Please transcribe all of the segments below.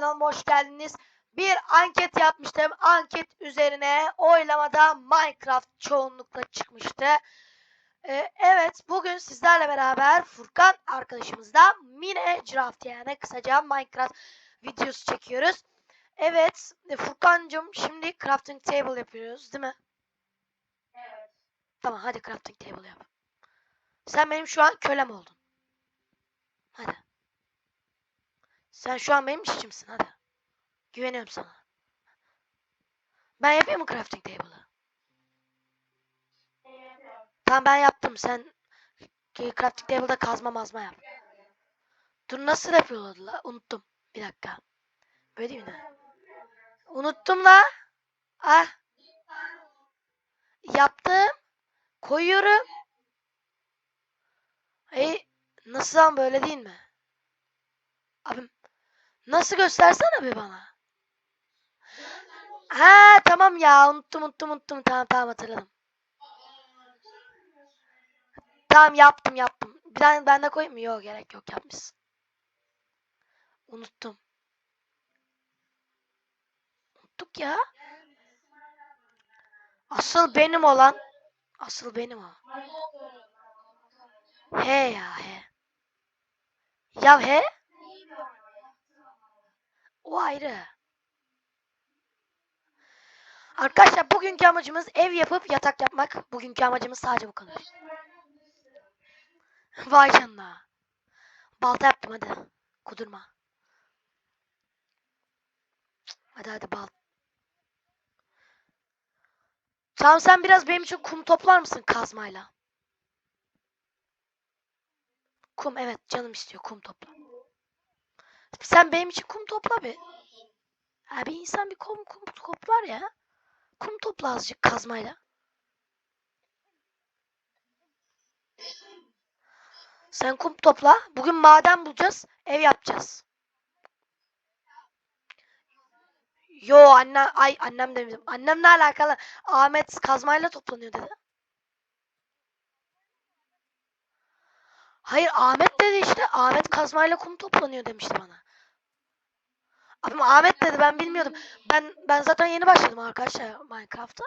kanalıma hoş geldiniz. Bir anket yapmıştım. Anket üzerine oylamada Minecraft çoğunlukla çıkmıştı. Ee, evet bugün sizlerle beraber Furkan arkadaşımızla Minecraft yani kısaca Minecraft videosu çekiyoruz. Evet e, Furkan'cığım şimdi crafting table yapıyoruz değil mi? Evet. Tamam hadi crafting table yap. Sen benim şu an kölem oldun. Hadi. Sen şu an benim işçimsin hadi. Güveniyorum sana. Ben yapayım mı crafting table'ı? Tamam ben yaptım. Sen crafting table'da kazma mazma yap. Dur nasıl yapıyorlardı la? Unuttum. Bir dakika. Böyle değil mi? Unuttum la. Ah. Yaptım. Koyuyorum. Hey, nasıl lan böyle değil mi? Abim nasıl göstersene bir bana. Ha tamam ya unuttum unuttum unuttum tamam tamam hatırladım. Tamam yaptım yaptım. Bir tane ben de koyayım mı? Yok gerek yok yapmışsın. Unuttum. Unuttuk ya. Asıl benim olan. Asıl benim o. He ya he. Ya he? O ayrı. Arkadaşlar bugünkü amacımız ev yapıp yatak yapmak. Bugünkü amacımız sadece bu kadar. Vay canına. Balta yaptım hadi. Kudurma. Hadi hadi bal. Tamam sen biraz benim için kum toplar mısın kazmayla? Kum evet canım istiyor kum topla. Sen benim için kum topla bir. Ha bir insan bir kum kum toplar ya. Kum topla azıcık kazmayla. Sen kum topla. Bugün maden bulacağız. Ev yapacağız. Yo anne ay annem demedim. Annemle alakalı Ahmet kazmayla toplanıyor dedi. Hayır Ahmet dedi işte. Ahmet kazmayla kum toplanıyor demişti bana. Abim Ahmet dedi ben bilmiyordum. Ben ben zaten yeni başladım arkadaşlar Minecraft'a.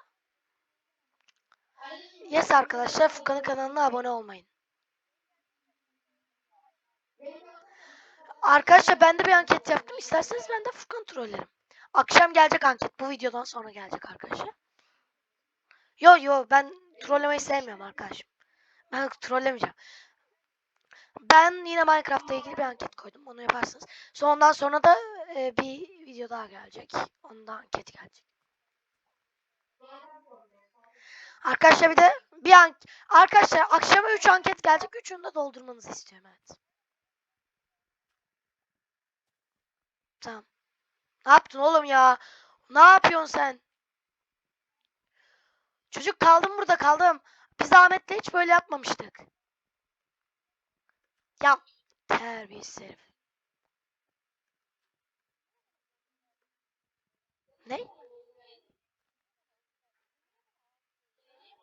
Yes arkadaşlar Furkan'ın kanalına abone olmayın. Arkadaşlar ben de bir anket yaptım. İsterseniz ben de Furkan trollerim. Akşam gelecek anket. Bu videodan sonra gelecek arkadaşlar. Yo yo ben trollemeyi sevmiyorum arkadaşım. Ben trollemeyeceğim. Ben yine Minecraft'la ilgili bir anket koydum. Onu yaparsınız. Sonra ondan sonra da e, bir video daha gelecek. Onda anket gelecek. Arkadaşlar bir de bir an arkadaşlar akşama 3 anket gelecek. Üçünü de doldurmanızı istiyorum evet. Tamam. Ne yaptın oğlum ya? Ne yapıyorsun sen? Çocuk kaldım burada kaldım. Biz Ahmet'le hiç böyle yapmamıştık. Ya terbiyesiz herif. Ne?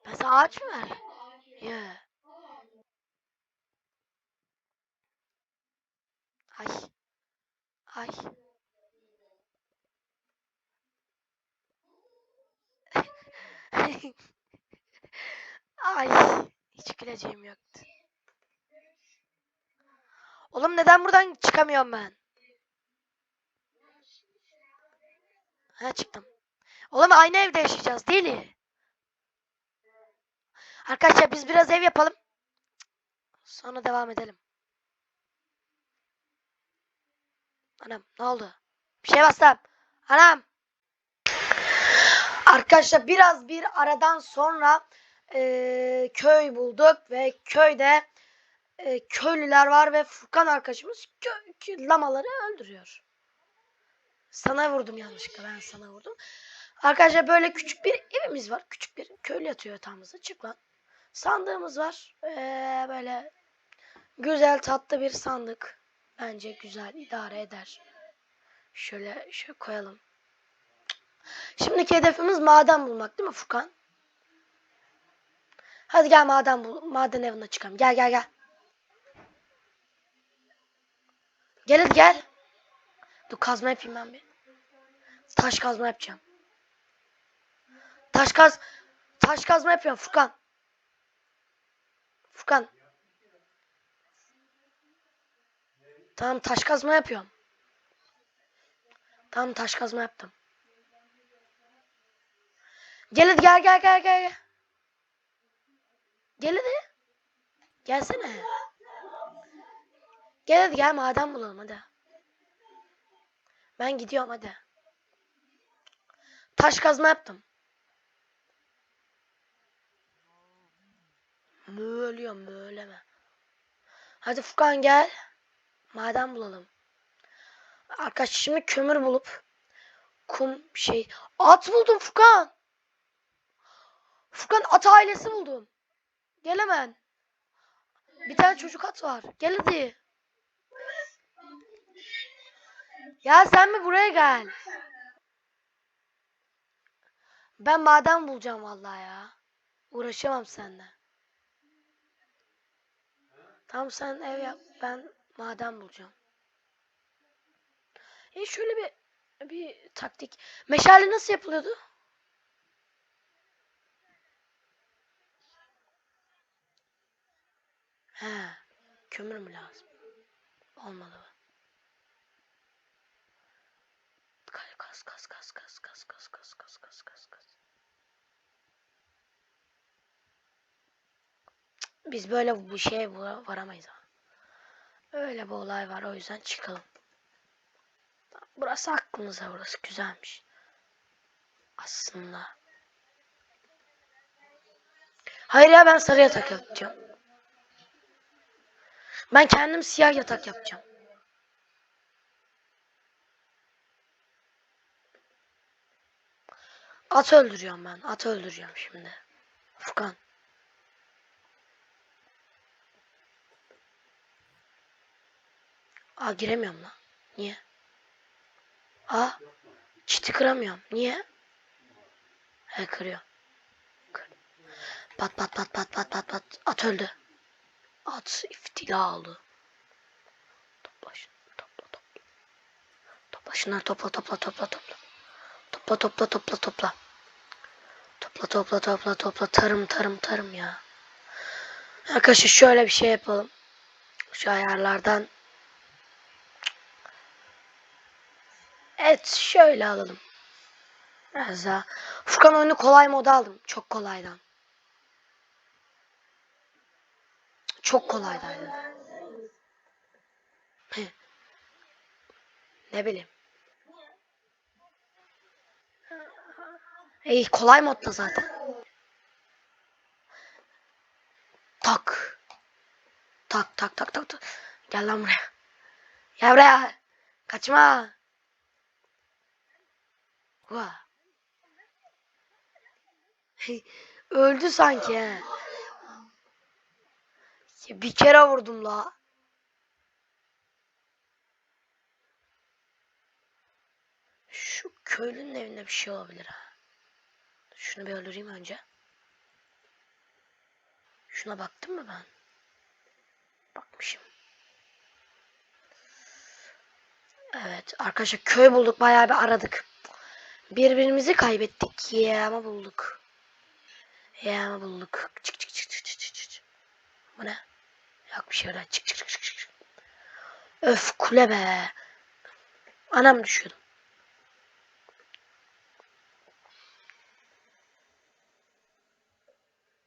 Ben ağaç mı verdim? Ya. Ay. Ay. Ay. Hiç güleceğim yoktu. Oğlum neden buradan çıkamıyorum ben? Ha çıktım. Oğlum aynı evde yaşayacağız değil mi? Arkadaşlar biz biraz ev yapalım. Sonra devam edelim. Anam ne oldu? Bir şey bastım. Anam. Arkadaşlar biraz bir aradan sonra eee, köy bulduk ve köyde eee, köylüler var ve Furkan arkadaşımız lamaları öldürüyor. Sana vurdum yanlışlıkla ben sana vurdum. Arkadaşlar böyle küçük bir evimiz var. Küçük bir köylü yatıyor yatağımızda. Çık lan. Sandığımız var. Ee, böyle güzel tatlı bir sandık. Bence güzel idare eder. Şöyle şöyle koyalım. Şimdiki hedefimiz maden bulmak değil mi Furkan? Hadi gel maden bul maden evine çıkalım. Gel gel gel. Gel hadi gel. Dur kazma yapayım ben bir. Taş kazma yapacağım. Taş kaz taş kazma yapıyorum Furkan. Furkan. Tamam taş kazma yapıyorum. Tamam taş kazma yaptım. Gel hadi gel gel gel gel. gel. Hadi. Gelsene. Gel hadi gel maden bulalım hadi. Ben gidiyorum hadi. Taş kazma yaptım. Mölüyorum möleme. Hadi Furkan gel. Maden bulalım. Arkadaş şimdi kömür bulup kum şey at buldum Furkan. Furkan at ailesi buldum. Gel hemen. Bir tane çocuk at var. Gel hadi. Ya sen mi buraya gel? Ben maden bulacağım vallahi ya. Uğraşamam seninle. Tamam sen ev yap. Ben maden bulacağım. E şöyle bir bir taktik. Meşale nasıl yapılıyordu? He. Kömür mü lazım? Olmadı bu. Kas kas kas kas kas kas kas kas kas kas kas. Biz böyle bu şeye vara- varamayız ha. Öyle bir olay var o yüzden çıkalım. Burası aklımıza burası güzelmiş. Aslında. Hayır ya ben sarı yatak yapacağım. Ben kendim siyah yatak yapacağım. At öldürüyorum ben. At öldüreceğim şimdi. Furkan. Aa giremiyorum lan. Niye? Aa çiti kıramıyorum. Niye? He kırıyor. Kır. Pat pat pat pat pat pat pat. At öldü. At iftila oldu. Topla şunu. Topla topla. Topla topla topla topla topla. Topla topla topla topla. Topla topla topla topla. Tarım tarım tarım ya. Arkadaşlar şöyle bir şey yapalım. Şu ayarlardan. Evet şöyle alalım. Biraz daha. Furkan oyunu kolay moda aldım. Çok kolaydan. Çok kolaydaydı. Heh. ne bileyim. İyi kolay modda zaten. Tak. Tak tak tak tak tak. Gel lan buraya. Gel buraya. Kaçma. Vah. Öldü sanki he. Bir kere vurdum la. Şu köylünün evinde bir şey olabilir ha. Şunu bir öldüreyim önce. Şuna baktım mı ben? Bakmışım. Evet arkadaşlar köy bulduk bayağı bir aradık. Birbirimizi kaybettik ya bulduk. Ya bulduk. Çık çık çık çık çık çık çık. Bu ne? Yok bir şey öyle. Çık çık çık çık. Öf kule be. Anam düşüyordum.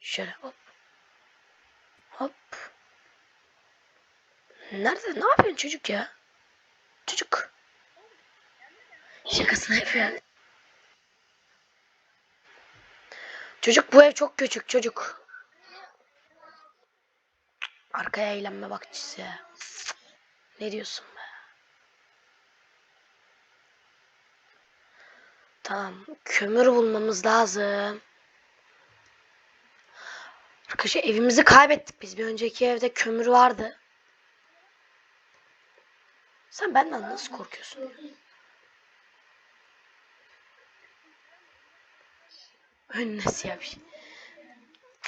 Şöyle hop. Hop. Nerede? Ne yapıyorsun çocuk ya? Çocuk. Şakasını yapıyor. Çocuk bu ev çok küçük çocuk. Arkaya eğlenme bakçısı. Ne diyorsun be? Tamam. Kömür bulmamız lazım. Arkadaşlar evimizi kaybettik biz. Bir önceki evde kömür vardı. Sen benden nasıl korkuyorsun? ya? Önüne siyah bir şey.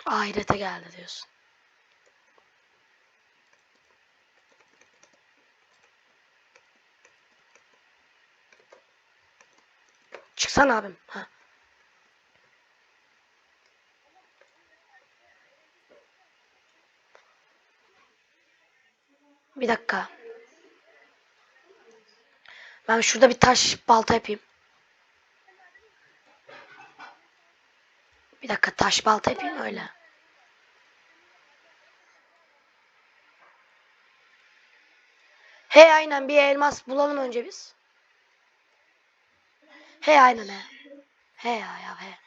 Ahirete geldi diyorsun. Çıksana abim. Ha. Bir dakika. Ben şurada bir taş balta yapayım. Bir dakika taş balta yapayım öyle. Hey aynen bir elmas bulalım önce biz. He aynen he. He ya ya he.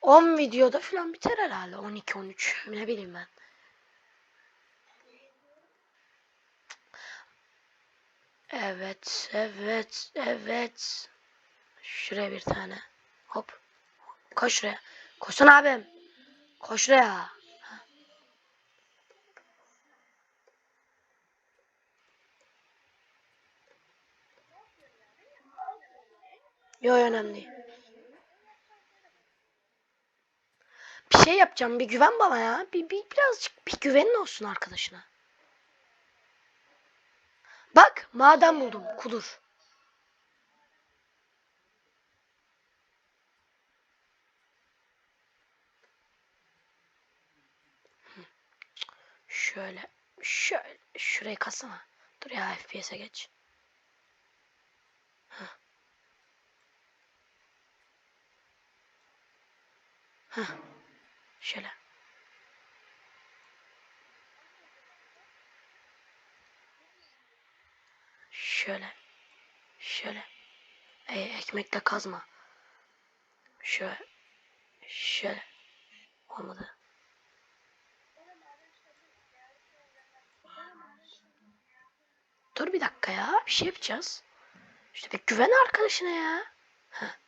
10 videoda falan biter herhalde. 12-13 ne bileyim ben. Evet, evet, evet. Şuraya bir tane. Hop. Koş şuraya. Koşsun abim. Koş şuraya. Yok önemli. Bir şey yapacağım. Bir güven bana ya. Bir, bir birazcık bir güvenin olsun arkadaşına. Bak maden buldum. Kudur. Şöyle. Şöyle. Şurayı kasana. Dur ya FPS'e geç. Heh. Şöyle. Şöyle. Şöyle. E, ekmekle kazma. Şöyle. Şöyle. Olmadı. Dur bir dakika ya. Bir şey yapacağız. İşte bir güven arkadaşına ya. Heh.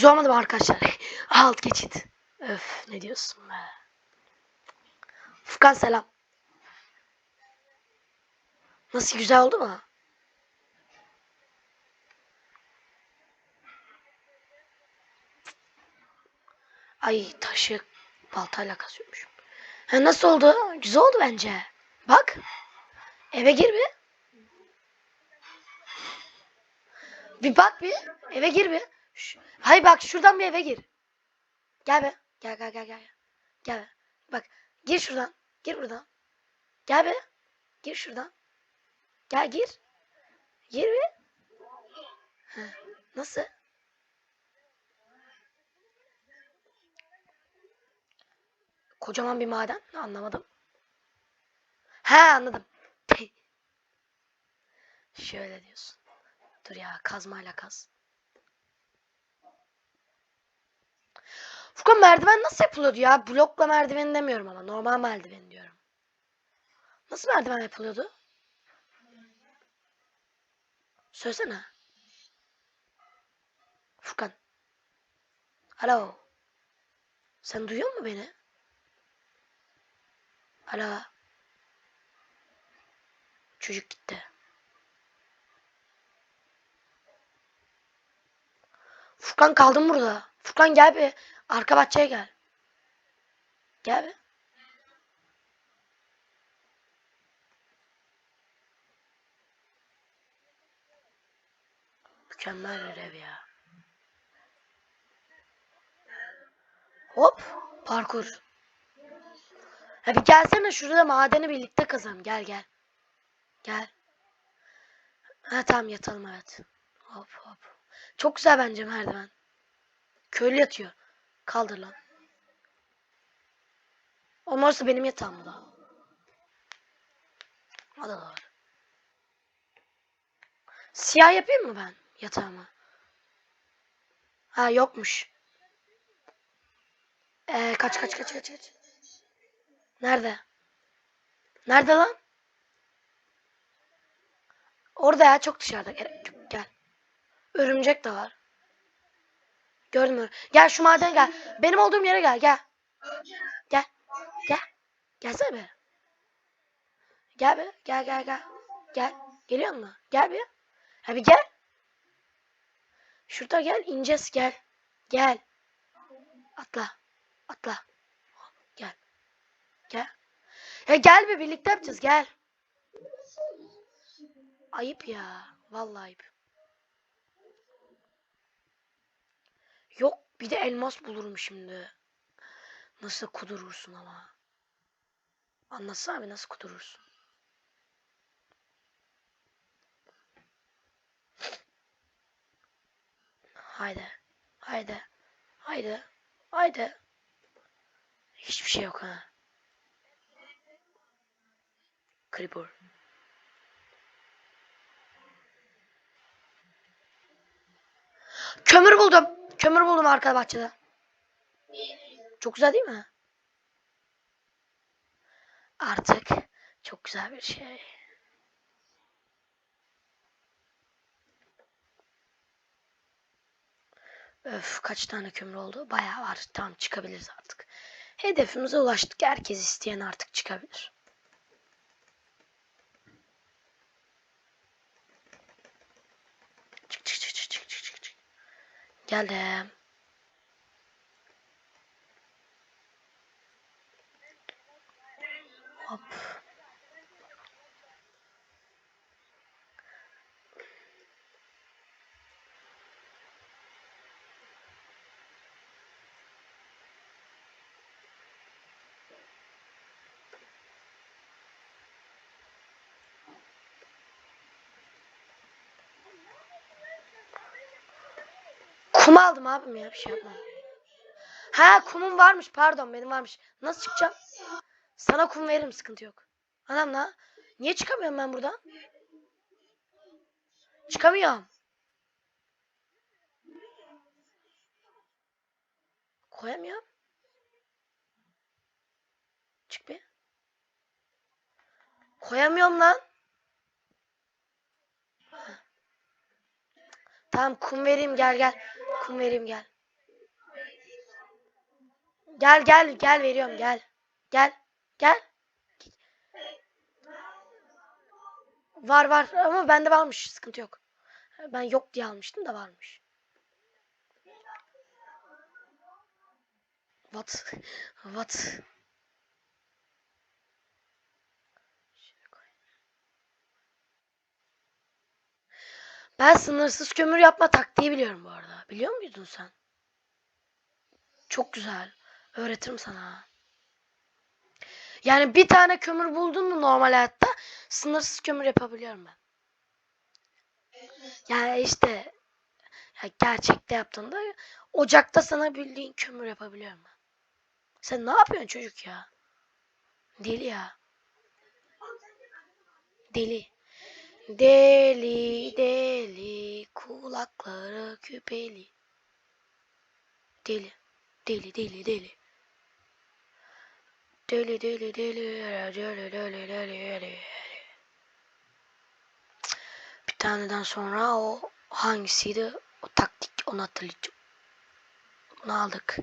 Güzel olmadı mı arkadaşlar? Alt geçit. Öf ne diyorsun be. Furkan selam. Nasıl güzel oldu mu? Ay taşı baltayla kazıyormuşum. Ha, nasıl oldu? Güzel oldu bence. Bak. Eve gir bir. Bir bak bir. Eve gir bir. Ş- Hayır bak şuradan bir eve gir. Gel be. Gel gel gel gel. Gel be. Bak gir şuradan. Gir buradan. Gel be. Gir şuradan. Gel gir. Gir bir. Ha, Nasıl? Kocaman bir maden. Anlamadım. He anladım. Şöyle diyorsun. Dur ya kazmayla kaz. Furkan merdiven nasıl yapılıyordu ya? Blokla merdiven demiyorum ama normal merdiven diyorum. Nasıl merdiven yapılıyordu? Söylesene. Furkan. Alo. Sen duyuyor musun beni? Alo. Çocuk gitti. Furkan kaldım burada. Furkan gel bir. Arka bahçeye gel. Gel bir. Mükemmel bir ev ya. Hop. Parkur. Ha bir gelsene şurada madeni birlikte kazalım. Gel gel. Gel. Ha tamam yatalım evet. Hop hop. Çok güzel bence merdiven. Köylü yatıyor. Kaldır lan. Olmazsa benim yatağım da. O da doğru. Siyah yapayım mı ben yatağımı? Ha yokmuş. Ee, kaç kaç kaç kaç kaç. Nerede? Nerede lan? Orada ya çok dışarıda. Gel. Örümcek de var. Gördün mü? Gel şu maden gel. Benim olduğum yere gel. Gel. Gel. Gel. Gelsene be. Gel be. Gel gel gel. Gel. Geliyor mu? Gel bir. Ha bir gel. Şurada gel. ineceğiz gel. Gel. Atla. Atla. Gel. Gel. Ya gel be birlikte yapacağız gel. Ayıp ya. Vallahi ayıp. Yok bir de elmas bulurum şimdi. Nasıl kudurursun ama. Anlatsana abi nasıl kudurursun. Haydi. Haydi. Haydi. Haydi. Hiçbir şey yok ha. Creeper. Kömür buldum. Kömür buldum arka bahçede. Çok güzel değil mi? Artık çok güzel bir şey. Öf kaç tane kömür oldu? Bayağı var. Tamam çıkabiliriz artık. Hedefimize ulaştık. Herkes isteyen artık çıkabilir. Çık çık çık çık çık çık çık, çık. Geldim. Hop. Kum aldım abim ya bir şey yapmam. Ha kumum varmış pardon benim varmış. Nasıl çıkacağım? Sana kum veririm sıkıntı yok. Anam la. Niye çıkamıyorum ben buradan? Çıkamıyorum. Koyamıyorum. Çık bir. Koyamıyorum lan. Tamam kum vereyim gel gel. Kum vereyim gel. Gel gel gel veriyorum gel. Gel. Gel. Var var ama bende varmış sıkıntı yok. Ben yok diye almıştım da varmış. What? What? Ben sınırsız kömür yapma taktiği biliyorum bu arada. Biliyor muydun sen? Çok güzel. Öğretirim sana. Yani bir tane kömür buldun mu normal hayatta sınırsız kömür yapabiliyorum ben. Yani işte ya gerçekte yaptığında ocakta sana bildiğin kömür yapabiliyorum ben. Sen ne yapıyorsun çocuk ya? Deli ya. Deli. Deli deli kulakları küpeli. Deli. Deli deli deli. Deli deli deli deli deli deli deli. Bir taneden sonra o hangisiydi? O taktik onu hatırlayacağım. Bunu aldık.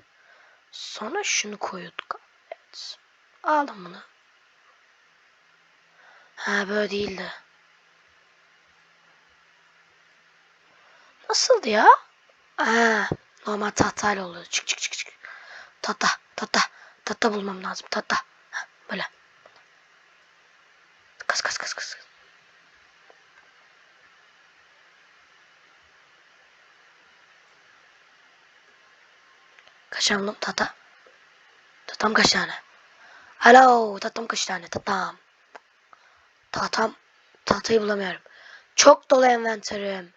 Sonra şunu koyuyorduk. Evet. Aldım bunu. Ha böyle değildi. Nasıldı ya? Ha, normal tahtayla oluyor. Çık çık çık çık. Tahta, tahta, tahta bulmam lazım. Tahta. Ha, böyle. Kız kız kız kız. Kaç tane tahta? Tahtam kaç tane? Alo, tahtam kaç tane? Tahtam. Tahtam. Tahtayı bulamıyorum. Çok dolu envanterim.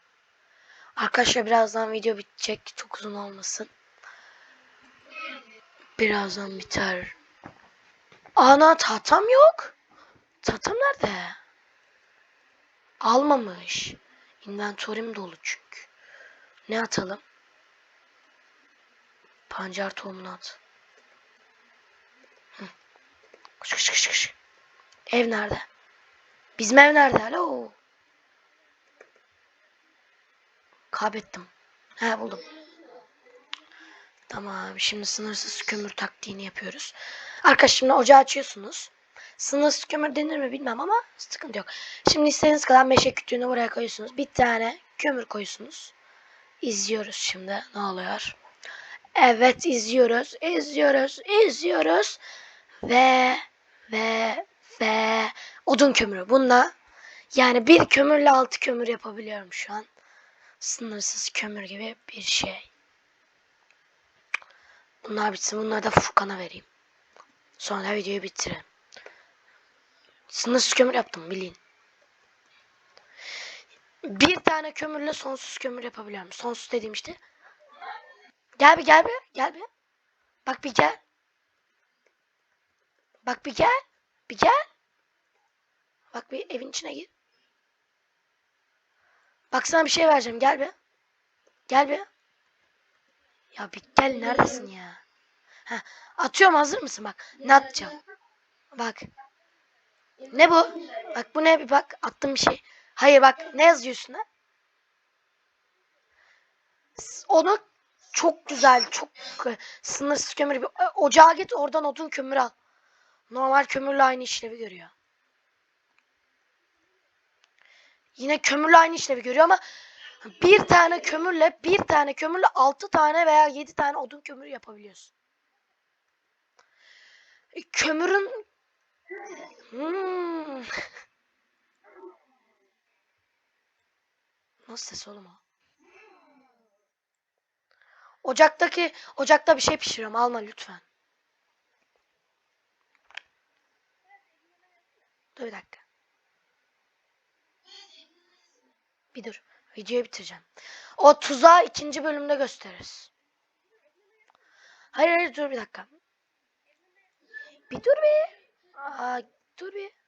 Arkadaşlar birazdan video bitecek. Çok uzun olmasın. Birazdan biter. Ana tahtam yok. Tahtam nerede? Almamış. Inventory'm dolu çünkü. Ne atalım? Pancar tohumunu at. Hı. Koş koş koş. Ev nerede? Bizim ev nerede? Alo. Kaybettim. He buldum. Tamam. Şimdi sınırsız kömür taktiğini yapıyoruz. Arkadaşlar şimdi ocağı açıyorsunuz. Sınırsız kömür denir mi bilmem ama sıkıntı yok. Şimdi istediğiniz kadar meşe kütüğünü buraya koyuyorsunuz. Bir tane kömür koyuyorsunuz. İzliyoruz şimdi ne oluyor. Evet izliyoruz, izliyoruz, izliyoruz. Ve ve ve odun kömürü. Bununla yani bir kömürle altı kömür yapabiliyorum şu an. Sınırsız kömür gibi bir şey. Bunlar bitsin. Bunları da Furkan'a vereyim. Sonra videoyu bitirelim. Sınırsız kömür yaptım bilin. Bir tane kömürle sonsuz kömür yapabiliyorum. Sonsuz dediğim işte. Gel bir gel bir gel bir. Bak bir gel. Bak bir gel. Bir gel. Bak bir evin içine gir. Bak sana bir şey vereceğim. Gel bir. Gel bir. Ya bir gel neredesin ya? Heh, atıyorum hazır mısın bak. Ne atacağım? Bak. Ne bu? Bak bu ne bir bak. Attım bir şey. Hayır bak ne yazıyor üstüne? S- Onu çok güzel, çok sınırsız kömür. gibi- E, Ocağa git oradan odun kömür al. Normal kömürle aynı işlevi görüyor. Yine kömürle aynı işlevi görüyor ama bir tane kömürle bir tane kömürle altı tane veya yedi tane odun kömürü yapabiliyorsun. E, Kömürün Hmm. Nasıl ses oğlum o? Ocaktaki ocakta bir şey pişiriyorum. Alma lütfen. Dur bir dakika. Bir dur. Videoyu bitireceğim. O tuzağı ikinci bölümde gösteririz. Hayır hayır dur bir dakika. Bir dur bir. Aa, dur bir.